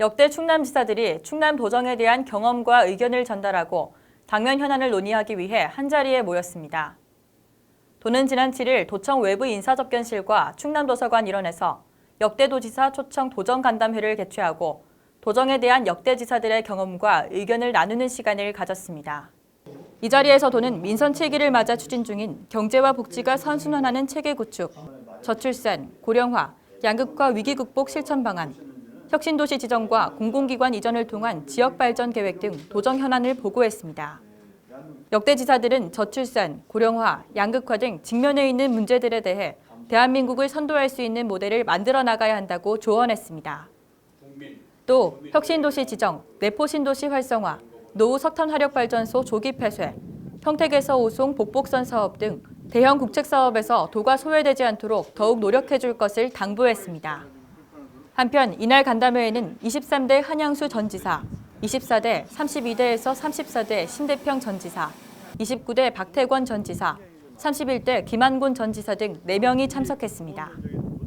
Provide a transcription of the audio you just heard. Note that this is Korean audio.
역대 충남지사들이 충남 도정에 대한 경험과 의견을 전달하고 당면 현안을 논의하기 위해 한자리에 모였습니다. 도는 지난 7일 도청 외부 인사접견실과 충남도서관 일원에서 역대 도지사 초청 도정 간담회를 개최하고 도정에 대한 역대 지사들의 경험과 의견을 나누는 시간을 가졌습니다. 이 자리에서 도는 민선 7기를 맞아 추진 중인 경제와 복지가 선순환하는 체계 구축, 저출산, 고령화, 양극화 위기 극복 실천 방안, 혁신도시 지정과 공공기관 이전을 통한 지역 발전 계획 등 도정 현안을 보고했습니다. 역대 지사들은 저출산, 고령화, 양극화 등 직면해 있는 문제들에 대해 대한민국을 선도할 수 있는 모델을 만들어 나가야 한다고 조언했습니다. 또 혁신도시 지정, 내포신도시 활성화, 노후 석탄 화력 발전소 조기 폐쇄, 평택에서 오송 복복선 사업 등 대형 국책 사업에서 도가 소외되지 않도록 더욱 노력해 줄 것을 당부했습니다. 한편 이날 간담회에는 23대 한양수 전 지사, 24대, 32대에서 34대 신대평 전 지사, 29대 박태권 전 지사, 31대 김한곤 전 지사 등 4명이 참석했습니다.